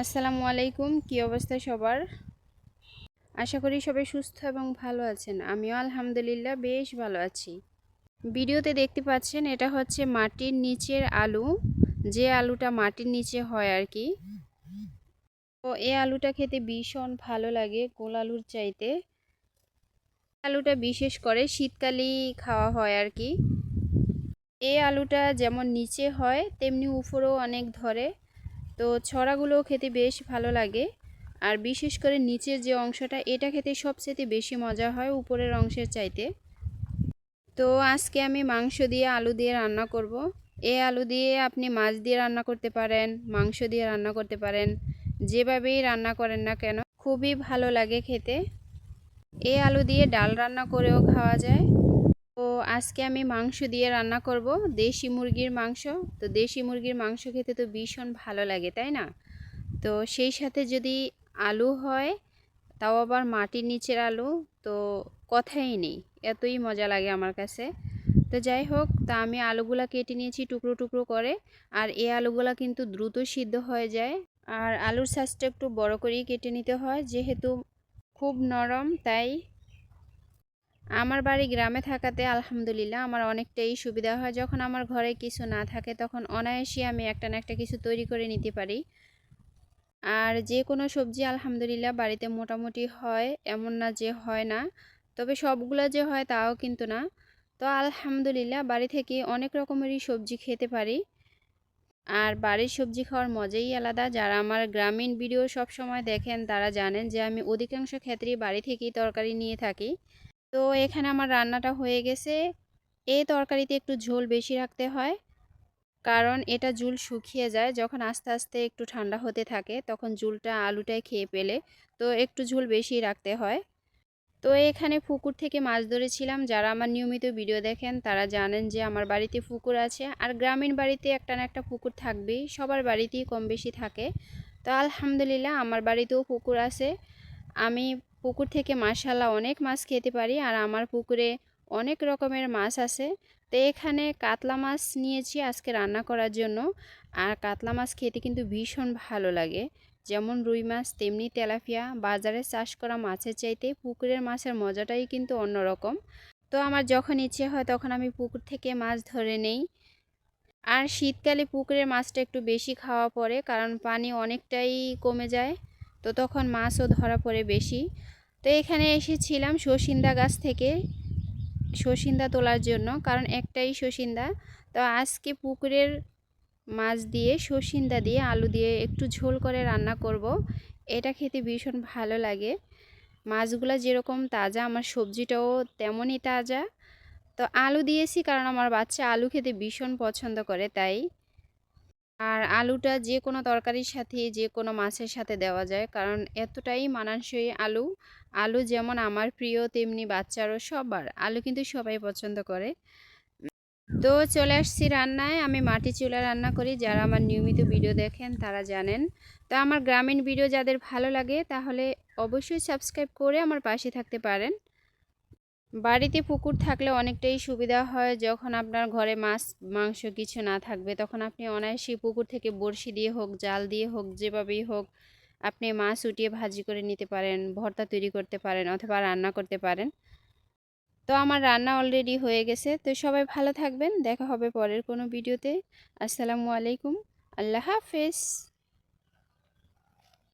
আসসালামু আলাইকুম, কি অবস্থা সবার? আশা করি সবাই সুস্থ এবং ভালো আছেন। আমিও আলহামদুলিল্লাহ বেশ ভালো আছি। ভিডিওতে দেখতে পাচ্ছেন, এটা হচ্ছে মাটির নিচের আলু। যে আলুটা মাটির নিচে হয় আর কি। তো এই আলুটা খেতে ভীষণ ভালো লাগে গোল আলুর চাইতে। আলুটা বিশেষ করে শীতকালেই খাওয়া হয় আর কি। এই আলুটা যেমন নিচে হয়, তেমনি উপরেও অনেক ধরে। তো ছড়াগুলো খেতে বেশ ভালো লাগে। আর বিশেষ করে নিচের যে অংশটা, এটা খেতে সবচেয়ে বেশি মজা হয় উপরের অংশের চাইতে। তো আজকে আমি মাংস দিয়ে আলু দিয়ে রান্না করব। এই আলু দিয়ে আপনি মাছ দিয়ে রান্না করতে পারেন, মাংস দিয়ে রান্না করতে পারেন, যেভাবেই রান্না করেন না কেন, খুবই ভালো লাগে খেতে। এই আলু দিয়ে ডাল রান্না করেও খাওয়া যায়। আজকে আমি মাংস দিয়ে রান্না করব। দেশি মুরগির মাংস। তো দেশি মুরগির মাংস খেতে তো ভীষণ ভালো লাগে, তাই না? তো সেই সাথে যদি আলু হয়, তাও আবার মাটির নিচের আলু, তো কথাই নেই। এতই মজা লাগে আমার কাছে। তো যাই হোক, তা আমি আলুগুলা কেটে নিয়েছি টুকরো টুকরো করে। আর এই আলুগুলা কিন্তু দ্রুত সিদ্ধ হয়ে যায়। আর আলুর সাইজটা একটু বড় করেই কেটে নিতে হয়। যেহেতু খুব নরম, তাই আমার বাড়ি গ্রামে থাকাতে আলহামদুলিল্লাহ আমার অনেকটাই সুবিধা হয়। যখন আমার ঘরে কিছু না থাকে তখন অনায়াসে আমি একটা না একটা কিছু তৈরি করে নিতে পারি। আর যে কোনো সবজি আলহামদুলিল্লাহ বাড়িতে মোটামুটি হয়, এমন না যে হয় না। তবে সবগুলো যে হয় তাও কিন্তু না। তো আলহামদুলিল্লাহ বাড়ি থেকে অনেক রকমেরই সবজি খেতে পারি। আর বাড়ির সবজি খাওয়ার মজাই আলাদা। যারা আমার গ্রামীণ ভিডিও সব সময় দেখেন তারা জানেন যে আমি অধিকাংশ ক্ষেত্রেই বাড়ি থেকেই তরকারি নিয়ে থাকি। তো এখানে আমার রান্নাটা হয়ে গেছে। এই তরকারিতে একটু ঝোল বেশি রাখতে হয়। কারণ এটা ঝুল শুকিয়ে যায়, যখন আস্তে আস্তে একটু ঠান্ডা হতে থাকে, তখন ঝুলটা আলুটায় খেয়ে পেলে তো একটু ঝুল বেশি রাখতে হয়। তো এখানে পুকুর থেকে মাছ ধরেছিলাম। যারা আমার নিয়মিত ভিডিও দেখেন, তারা জানেন যে আমার বাড়িতে পুকুর আছে। আর গ্রামীণ বাড়িতে একটা না একটা পুকুর থাকবেই, সবার বাড়িতেই কম বেশি থাকে। তো আলহামদুলিল্লাহ, আমার বাড়িতেও পুকুর আছে। আমি পুকুর থেকে মাসাল্লাহ অনেক মাছ খেতে পারি আর আমার পুকুরে অনেক রকমের মাছ আছে। তো এখানে কাতলা মাছ নিয়েছি আজকে রান্না করার জন্য। আর কাতলা মাছ খেতে কিন্তু ভীষণ ভালো লাগে। যেমন রুই মাছ, তেমনি তেলাপিয়া। বাজারে চাষ করা মাছের চাইতে পুকুরের মাছের মজাটাই কিন্তু অন্যরকম। তো আমার যখন ইচ্ছে হয় তখন আমি পুকুর থেকে মাছ ধরে নেই। আর শীতকালে পুকুরের মাছটা একটু বেশি খাওয়া পড়ে কারণ পানি অনেকটাই কমে যায়। তো তখন মাছও ধরা পড়ে বেশি। তো এখানে এসেছিলাম শসিন্দা গাছ থেকে শসিন্দা তোলার জন্য, কারণ একটাই শসিন্দা তো আজকে পুকুরের মাছ দিয়ে শসিন্দা দিয়ে আলু দিয়ে একটু ঝোল করে রান্না করব। এটা খেতে ভীষণ ভালো লাগে। মাছগুলো যেরকম তাজা, আমার সবজিটাও তেমনই তাজা। তো আলু দিয়েছি কারণ আমার বাচ্চা আলু খেতে ভীষণ পছন্দ করে, তাই আর আলুটা যে কোনো তরকারির সাথে যে কোনো মাছের সাথে দেওয়া যায়। কারণ এতটাই মানানসই আলু। আলু যেমন আমার প্রিয়, তেমনি বাচ্চারও সবার। আলু কিন্তু সবাই পছন্দ করে। তো চলে আসছি রান্নায়। আমি মাটি চুলা রান্না করি। যারা আমার নিয়মিত ভিডিও দেখেন, তারা জানেন। তো আমার গ্রামীণ ভিডিও যাদের ভালো লাগে, তাহলে অবশ্যই সাবস্ক্রাইব করে আমার পাশে থাকতে পারেন। বাড়িতে পুকুর থাকলে অনেকটাই সুবিধা হয়। যখন আপনার ঘরে মাছ, মাংস কিছু না থাকবে, তখন আপনি অনায়াসই পুকুর থেকে বড়শি দিয়ে হোক, জাল দিয়ে হোক, যেভাবেই হোক, আপনি মাছ উঠিয়ে ভাজি করে নিতে পারেন, ভর্তা তৈরি করতে পারেন, অথবা রান্না করতে পারেন। তো আমার রান্না অলরেডি হয়ে গেছে। তো সবাই ভালো থাকবেন। দেখা হবে পরের কোনো ভিডিওতে আসসালামু আলাইকুম। আল্লাহ হাফেজ।